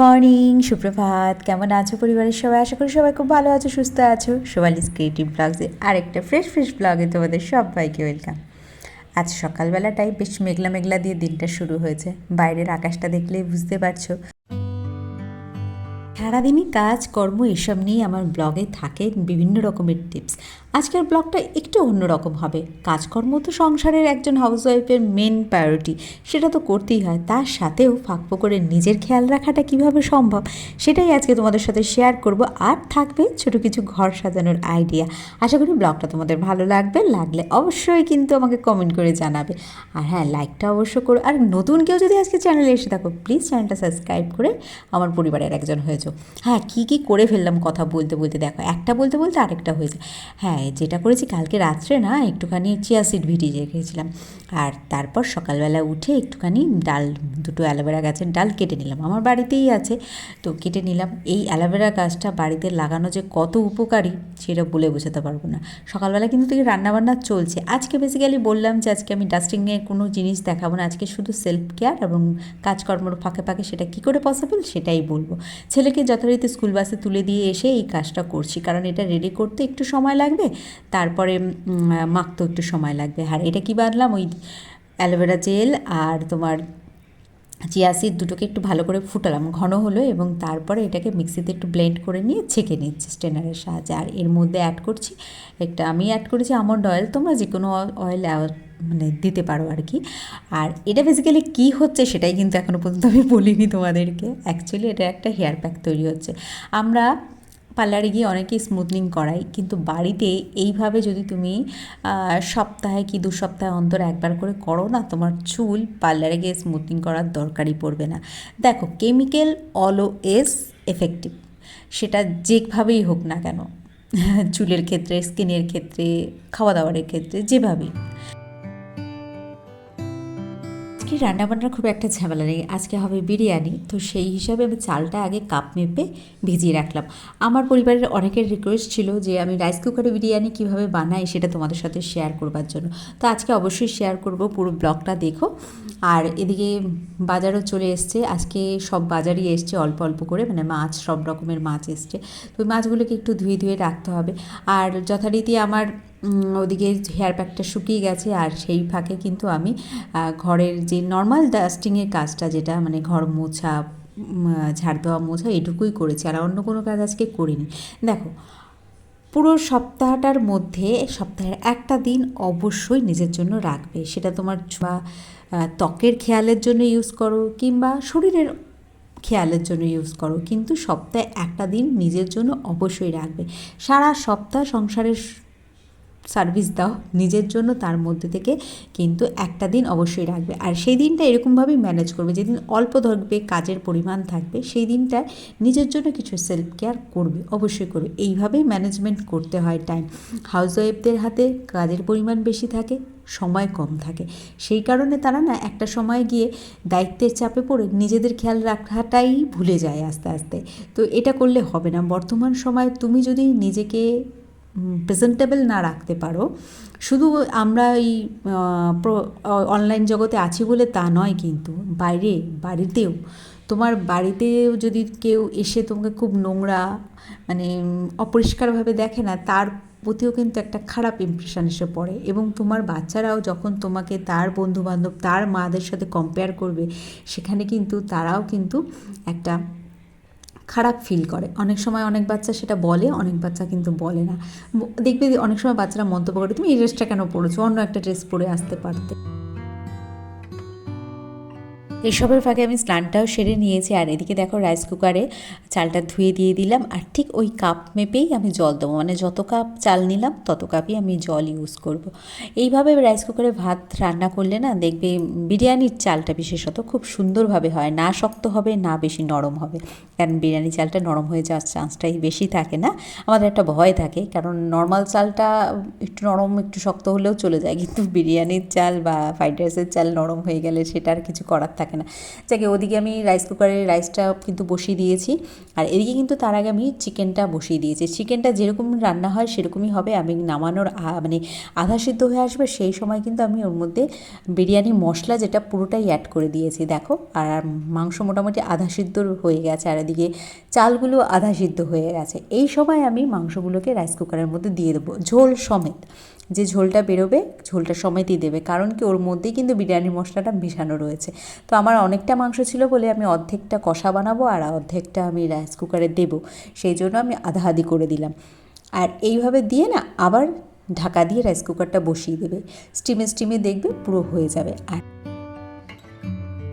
Morning সুপ্রভাত। কেমন আছো পরিবারের সবাই? আশা করি সবাই খুব ভালো আছো, সুস্থ আছো। সোয়ালিস ক্রিয়েটিভ ব্লগসে আরেকটা ফ্রেশ ফ্রেশ ব্লগে তোমাদের সবাইকে ওয়েলকাম আজ সকালবেলাটাই বেশ মেঘলা মেঘলা দিয়ে দিনটা শুরু হয়েছে। বাইরের আকাশটা দেখলেই বুঝতে পারছ। সারাদিনই কাজ, কর্ম, এসব নিয়ে আমার ব্লগে থাকে বিভিন্ন রকমের টিপস আজকের ব্লগটা একটু অন্যরকম হবে। কাজকর্ম তো সংসারের একজন হাউসওয়াইফের মেন প্রায়োরিটি সেটা তো করতেই হয়। তার সাথেও ফাঁকফো করে নিজের খেয়াল রাখাটা কীভাবে সম্ভব, সেটাই আজকে তোমাদের সাথে শেয়ার করব। আর থাকবে ছোট কিছু ঘর সাজানোর আইডিয়া আশা করি ব্লগটা তোমাদের ভালো লাগবে। লাগলে অবশ্যই কিন্তু আমাকে কমেন্ট করে জানাবে। আর হ্যাঁ লাইকটা অবশ্য করো। আর নতুন কেউ যদি আজকে চ্যানেলে এসে থাকো প্লিজ চ্যানেলটা সাবস্ক্রাইব করে আমার পরিবারের একজন হয়েছো। হ্যাঁ কী কী করে ফেললাম কথা বলতে বলতে দেখো। একটা বলতে বলতে আরেকটা হয়েছে। হ্যাঁ যেটা করেছি কালকে রাত্রে না, একটুখানি চিয়া সিড ভিটিয়ে রেখেছিলাম। আর তারপর সকালবেলা উঠে একটুখানি ডাল, দুটো অ্যালোভেরা গাছের ডাল কেটে নিলাম। আমার বাড়িতেই আছে। তো কেটে নিলাম। এই অ্যালোভেরা গাছটা বাড়িতে লাগানো যে কত উপকারী, সেটা বলে বোঝাতে পারব না। সকালবেলা কিন্তু থেকে রান্নাবান্না চলছে। আজকে বেসিক্যালি বললাম যে, আজকে আমি ডাস্টিংয়ের কোনো জিনিস দেখাবো না। আজকে শুধু সেলফ কেয়ার এবং কাজকর্মর ফাঁকে ফাঁকে সেটা কী করে পসিবল সেটাই বলব। ছেলেকে যথারীতি স্কুল বাসে তুলে দিয়ে এসে এই কাজটা করছি। কারণ এটা রেডি করতে একটু সময় লাগবে। তারপরে মাখতেও একটু সময় লাগবে। আর এটা কি বাঁধলাম ওই অ্যালোভেরা জেল আর তোমার চিয়া সিড দুটোকে একটু ভালো করে ফুটালাম। ঘন হলো এবং তারপরে এটাকে মিক্সিতে একটু ব্লেন্ড করে নিয়ে ছেঁকে নিচ্ছি স্টেনারের সাহায্যে। আর এর মধ্যে অ্যাড করছি, একটা আমি অ্যাড করেছি আমন্ড অয়েল তোমরা যে কোনো অয়েল মানে দিতে পারো আর কি। আর এটা বেসিক্যালি কী হচ্ছে সেটাই কিন্তু এখনও পর্যন্ত আমি বলিনি তোমাদেরকে। অ্যাকচুয়ালি এটা একটা হেয়ার প্যাক তৈরি হচ্ছে। আমরা পার্লারে গিয়ে অনেকেই স্মুথনিং করাই কিন্তু বাড়িতে এইভাবে যদি তুমি সপ্তাহে কি দু সপ্তাহে অন্তর একবার করে করো না, তোমার চুল পার্লারে গিয়ে স্মুথনিং করার দরকারই পড়বে না। দেখো কেমিক্যাল অলওয়েজ এফেক্টিভ সেটা যেভাবেই হোক না কেন, চুলের ক্ষেত্রে স্কিনের ক্ষেত্রে খাওয়া দাওয়ারের ক্ষেত্রে, যেভাবেই। আজকে রান্নাবান্নার খুব একটা ঝামেলা নেই। আজকে হবে বিরিয়ানি, তো সেই হিসাবে আমি চালটা আগে কাপ মেপে ভিজিয়ে রাখলাম। আমার পরিবারের অনেকের রিকোয়েস্ট ছিল যে আমি রাইস কুকারে বিরিয়ানি কীভাবে বানাই সেটা তোমাদের সাথে শেয়ার করবার জন্য। তো আজকে অবশ্যই শেয়ার করব, পুরো ব্লগটা দেখো। আর এদিকে বাজারও চলে এসছে। আজকে সব বাজারই এসছে, অল্প অল্প করে। মানে মাছ, সব রকমের মাছ এসছে। তো মাছগুলোকে একটু ধুয়ে ধুয়ে রাখতে হবে। আর যথারীতি আমার ওদিকে হেয়ার প্যাকটা শুকিয়ে গেছে আর সেই ফাঁকে কিন্তু আমি ঘরের যে নর্মাল ডাস্টিংয়ের কাজটা যেটা মানে ঘর মোছা ঝাড় দেওয়া, মোছা এটুকুই করেছি আর অন্য কোনো কাজ আজকে করিনি। দেখো, পুরো সপ্তাহটার মধ্যে, সপ্তাহের একটা দিন অবশ্যই নিজের জন্য রাখবে। সেটা তোমার বা ত্বকের খেয়ালের জন্য ইউজ করো কিংবা শরীরের খেয়ালের জন্য ইউজ করো। কিন্তু সপ্তাহে একটা দিন নিজের জন্য অবশ্যই রাখবে। সারা সপ্তাহ সংসারের সার্ভিস দাও নিজের জন্য, তার মধ্যে থেকে কিন্তু একটা দিন অবশ্যই রাখবে। আর সেই দিনটা এরকমভাবেই ম্যানেজ করবে, যেদিন অল্প থাকবে, কাজের পরিমাণ থাকবে, সেই দিনটায় নিজের জন্য কিছু সেলফ কেয়ার করবে, অবশ্যই করবে। এইভাবেই ম্যানেজমেন্ট করতে হয় টাইম হাউসওয়াইফদের হাতে কাজের পরিমাণ বেশি থাকে, সময় কম থাকে। সেই কারণে তারা না একটা সময় গিয়ে দায়িত্বের চাপে পড়ে নিজেদের খেয়াল রাখাটাই ভুলে যায় আস্তে আস্তে। তো এটা করলে হবে না। বর্তমান সময়ে তুমি যদি নিজেকে প্রেজেন্টেবল না রাখতে পারো। শুধু আমরা এই অনলাইন জগতে আছি বলে তা নয় কিন্তু, বাইরে, বাড়িতেও। তোমার বাড়িতেও যদি কেউ এসে তোমাকে খুব নোংরা মানে অপরিষ্কারভাবে দেখে না, তার প্রতিও কিন্তু একটা খারাপ ইমপ্রেশন এসে পড়ে। এবং তোমার বাচ্চারাও যখন তোমাকে তার বন্ধুবান্ধব, তার মাদের সাথে কম্পেয়ার করবে, সেখানে কিন্তু তারাও কিন্তু একটা খারাপ ফিল করে। অনেক সময় অনেক বাচ্চা সেটা বলে, অনেক বাচ্চা কিন্তু বলে না। দেখবে অনেক সময় বাচ্চারা মন্তব্য করে, তুমি এই ড্রেসটা কেন পড়েছো? অন্য একটা ড্রেস পরে আসতে পারতে। এসবের ফাঁকে আমি স্নানটাও সেরে নিয়েছি। আর এদিকে দেখো রাইস কুকারে চালটা ধুয়ে দিয়ে দিলাম। আর ঠিক ওই কাপ মেপেই আমি জল দেবো। মানে যত কাপ চাল নিলাম, তত কাপই আমি জল ইউজ করব। এইভাবে রাইস কুকারে ভাত রান্না করলে না দেখবে বিরিয়ানির চালটা বিশেষত খুব সুন্দরভাবে হয়। না শক্ত হবে, না বেশি নরম হবে। কারণ বিরিয়ানি চালটা নরম হয়ে যাওয়ার চান্সটাই বেশি থাকে না। আমাদের একটা ভয় থাকে। কারণ নর্মাল চালটা একটু নরম, একটু শক্ত হলেও চলে যায়। কিন্তু বিরিয়ানির চাল বা ফ্রাইড রাইসের চাল নরম হয়ে গেলে সেটা আর কিছু করার থাকে থাকে না। যাকে ওদিকে আমি রাইস কুকারে রাইসটা কিন্তু বসিয়ে দিয়েছি। আর এদিকে কিন্তু তার আগে আমি চিকেনটা বসিয়ে দিয়েছি। চিকেনটা যেরকম রান্না হয় সেরকমই হবে। আমি নামানোর মানে আধা সিদ্ধ হয়ে আসবে, সেই সময় কিন্তু আমি ওর মধ্যে বিরিয়ানি মশলা যেটা পুরোটাই অ্যাড করে দিয়েছি, দেখো। আর মাংস মোটামুটি আধা সিদ্ধ হয়ে গেছে, আর এদিকে চালগুলো আধা সিদ্ধ হয়ে গেছে। এই সময় আমি মাংসগুলোকে রাইস কুকারের মধ্যে দিয়ে দেবো, ঝোল সমেত। যে ঝোলটা বেরোবে, ঝোলটা সমেতই দেবে। কারণ কি, ওর মধ্যেই কিন্তু বিরিয়ানি মশলাটা মেশানো রয়েছে। তো আমার অনেকটা মাংস ছিল বলে আমি অর্ধেকটা কষা বানাবো আর অর্ধেকটা আমি রাইস কুকারে দেবো। সেই জন্য আমি আধা আধি করে দিলাম। আর এইভাবে দিয়ে না আবার ঢাকা দিয়ে রাইস কুকারটা বসিয়ে দেবে। স্টিমে স্টিমে দেখবে পুরো হয়ে যাবে। আর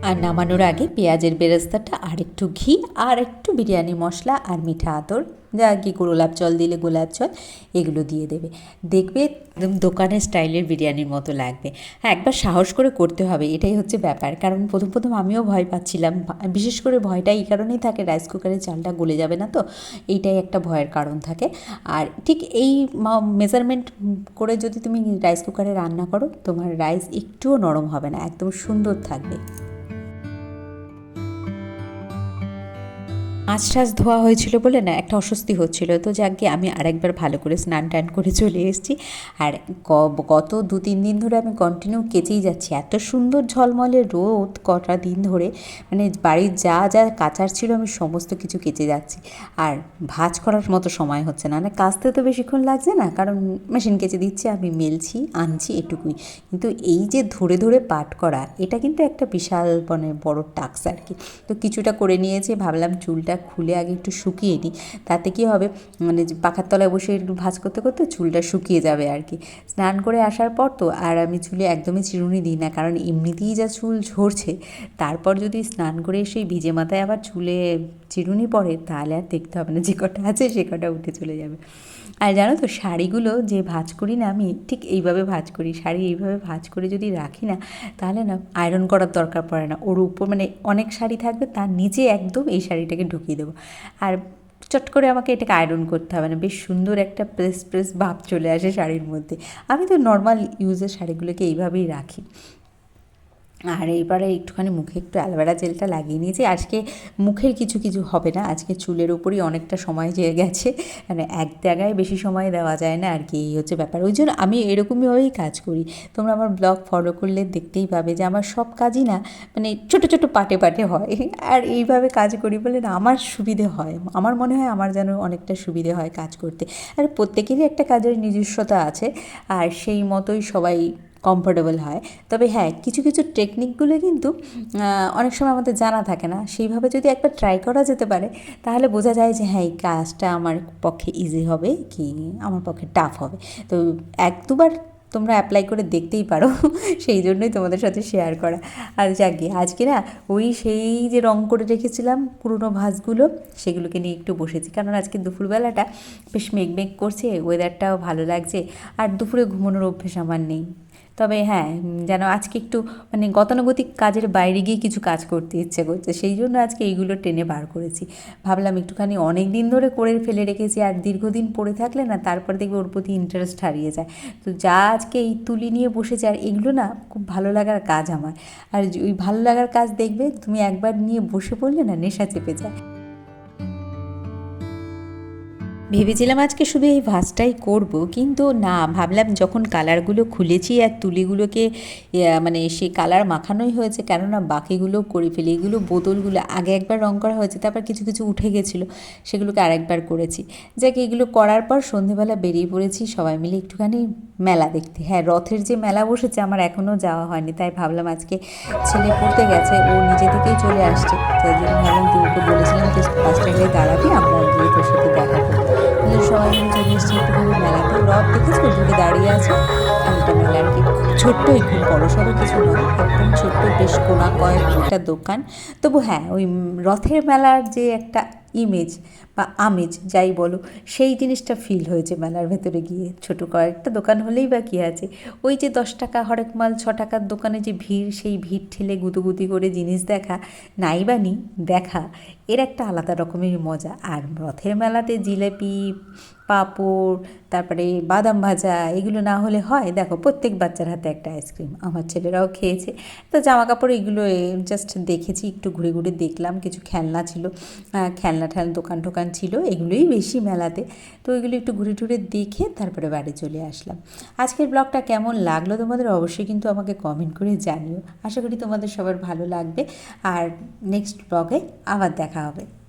আর নামানোর আগে পেঁয়াজের বেরেস্তাটা আর একটু ঘি আর একটু বিরিয়ানি মশলা আর মিঠা আতর, যা কি গোলাপ জল দিলে গোলাপ জল, এগুলো দিয়ে দেবে। দেখবে একদম দোকানের স্টাইলের বিরিয়ানির মতো লাগবে। হ্যাঁ একবার সাহস করে করতে হবে, এটাই হচ্ছে ব্যাপার। কারণ প্রথম প্রথম আমিও ভয় পাচ্ছিলাম, বিশেষ করে ভয়টা এই কারণেই থাকে, রাইস কুকারে চালটা গলে যাবে না তো, এইটাই একটা ভয়ের কারণ থাকে। আর ঠিক এই মেজারমেন্ট করে যদি তুমি রাইস কুকারে রান্না করো, তোমার রাইস একটুও নরম হবে না, একদম সুন্দর থাকবে। টাছ ধোয়া হয়েছিল বলে না, একটা অস্বস্তি হচ্ছিল। তো যাকে আমি আরেকবার ভালো করে স্নান টান করে চলে এসেছি। আর গত দু, তিন দিন ধরে আমি কন্টিনিউ কেচেই যাচ্ছি। এত সুন্দর ঝলমলে রোদ কটা দিন ধরে। মানে বাড়ির যা যা কাচার ছিল, আমি সমস্ত কিছু কেচে যাচ্ছি। আর ভাজ করার মতো সময় হচ্ছে না। মানে কাচতে তো বেশিক্ষণ লাগছে না, কারণ মেশিন কেচে দিচ্ছে, আমি মেলছি, আনছি এটুকুই। কিন্তু এই যে ধরে ধরে পাট করা, এটা কিন্তু একটা বিশাল মানে বড় টাক্স আর কি। তো কিছুটা করে নিয়েছি, ভাবলাম চুলটা খুলে আগে একটু শুকিয়ে নিই। তাতে কি হবে? মানে পাখার তলায় বসে একটু ভাজ করতে করতে চুলটা শুকিয়ে যাবে আর কি। স্নান করে আসার পর তো আর আমি চুলে একদমই চিরুনি দিই না, কারণ এমনিতেই যা চুল ঝরছে, তারপর যদি স্নান করে সেই ভিজে মাথায় আবার চুলে চিরুনি পড়ে, তাহলে আর দেখতে হবে না যে কটা আছে, সে কটা উঠে চলে যাবে। আর জানো তো, শাড়িগুলো যে ভাঁজ করি না আমি, ঠিক এইভাবে ভাঁজ করি। শাড়ি এইভাবে ভাঁজ করে যদি রাখি না, তাহলে না আয়রন করার দরকার পড়ে না। ওর উপর মানে অনেক শাড়ি থাকবে, তার নিচে একদম এই শাড়িটাকে ঢুকিয়ে দেবো। আর চট করে আমাকে এটাকে আয়রন করতে হবে না। বেশ সুন্দর একটা প্রেস প্রেস ভাব চলে আসে শাড়ির মধ্যে। আমি তো নর্মাল ইউজের শাড়িগুলোকে এইভাবেই রাখি। আর এবারে একটুখানি মুখে একটু অ্যালোভেরা জেলটা লাগিয়ে নিয়েছি। আজকে মুখের কিছু কিছু হবে না। আজকে চুলের উপরই অনেকটা সময় যেয়ে গেছে। মানে এক জায়গায় বেশি সময় দেওয়া যায় না আর কি, এই হচ্ছে ব্যাপার। ওই জন্য আমি এরকমইভাবেই কাজ করি। তোমরা আমার ব্লগ ফলো করলে দেখতেই পাবে যে আমার সব কাজই না মানে ছোট ছোট পাটে পাটে হয়। আর এইভাবে কাজ করি বলে না, আমার সুবিধে হয়। আমার মনে হয় আমার যেন অনেকটা সুবিধে হয় কাজ করতে। আর প্রত্যেকেরই একটা কাজের নিজস্বতা আছে। আর সেই মতোই সবাই কমফোর্টেবল হয়। তবে হ্যাঁ কিছু কিছু টেকনিকগুলো কিন্তু অনেক সময় আমাদের জানা থাকে না। সেইভাবে যদি একবার ট্রাই করা যেতে পারে, তাহলে বোঝা যায় যে হ্যাঁ এই কাজটা আমার পক্ষে ইজি হবে কি আমার পক্ষে টাফ হবে। তো এক দুবার তোমরা অ্যাপ্লাই করে দেখতেই পারো, সেই জন্যই তোমাদের সাথে শেয়ার করা। আর যাকে আজকে না, ওই সেই যে রং করে রেখেছিলাম পুরনো ভাঁজগুলো, সেগুলোকে নিয়ে একটু বসেছি। কারণ আজকে দুপুরবেলাটা বেশ মেঘ মেঘ করছে ওয়েদারটাও ভালো লাগছে, আর দুপুরে ঘুমানোর অভ্যেস আমার নেই। তবে হ্যাঁ যেন আজকে একটু মানে গতানুগতিক কাজের বাইরে গিয়ে কিছু কাজ করতে ইচ্ছে করছে, সেই জন্য আজকে এইগুলো টেনে বার করেছি। ভাবলাম একটুখানি অনেক দিন ধরে করে ফেলে রেখেছি আর দীর্ঘদিন পড়ে থাকলে না তারপর দেখবে ওর প্রতি ইন্টারেস্ট হারিয়ে যায়। তো যা আজকে এই তুলি নিয়ে বসেছে আর এগুলো না খুব ভালো লাগার কাজ আমার। আর ওই ভালো লাগার কাজ দেখবে, তুমি একবার নিয়ে বসে পড়লে না নেশা চেপে যায়। ভেবেছিলাম আজকে শুধু এই ভাজটাই করব, কিন্তু না, ভাবলাম যখন কালারগুলো খুলেছি আর তুলিগুলোকে মানে সে কালার মাখানোই হয়েছে, কেননা বাকিগুলো করে ফেলি, এগুলো বোতলগুলো আগে একবার রং করা হয়েছে, তারপর কিছু কিছু উঠে গেছিল, সেগুলোকে আরেকবার করেছি। যাকে, এগুলো করার পর সন্ধেবেলা বেরিয়ে পড়েছি, সবাই মিলে একটুখানি মেলা দেখতে। হ্যাঁ রথের যে মেলা বসেছে আমার এখনও যাওয়া হয়নি, তাই ভাবলাম আজকে ছেলে পড়তে গেছে, ও নিজে থেকেই চলে আসছে। তাই জন্য ভাবলাম তুমি বলেছিলাম যে বাস স্ট্যান্ডে দাঁড়াবি, আমরা গিয়ে তোর সাথে দেখা করব। সবাই মিলে চলে এসেছি একটুখানি মেলাতে রথ দেখেছ? দূরে দাঁড়িয়ে আছে। খানিকটা মেলা আর কি? ছোট্টই খুব বড় সড়ো কিছু নয়, একদম ছোট্ট, বেশ কোনা কয়েকটা দোকান। তবু হ্যাঁ ওই রথের মেলার যে একটা ইমেজ বা আমেজ, যাই বলো, সেই জিনিসটা ফিল হয়েছে মেলার ভেতরে গিয়ে। ছোটো কয়েকটা দোকান হলেই বা কী আছে? ওই যে দশ টাকা হরেক মাল, ছ টাকার দোকানে যে ভিড়, সেই ভিড় ঠেলে গুতুগুতি করে জিনিস দেখা। নাই বা নি দেখা। এর একটা আলাদা রকমের মজা। আর রথের মেলাতে জিলেপি পাঁপড়, তারপরে বাদাম ভাজা, এগুলো না হলে হয়। দেখো, প্রত্যেক বাচ্চার হাতে একটা আইসক্রিম। আমার ছেলেরাও খেয়েছে। তো জামা কাপড় এগুলো জাস্ট দেখেছি, একটু ঘুরে ঘুরে দেখলাম। কিছু খেলনা ছিল। খেলনা ঠেলনা, দোকান টোকান ছিল। এগুলোই বেশি মেলাতে। তো এগুলো একটু ঘুরে টুরে দেখে তারপরে বাড়ি চলে আসলাম। আজকের ব্লগটা কেমন লাগল তোমাদের? অবশ্যই কিন্তু আমাকে কমেন্ট করে জানিও। আশা করি তোমাদের সবার ভালো লাগবে। আর নেক্সট ব্লগে আবার দেখা হবে।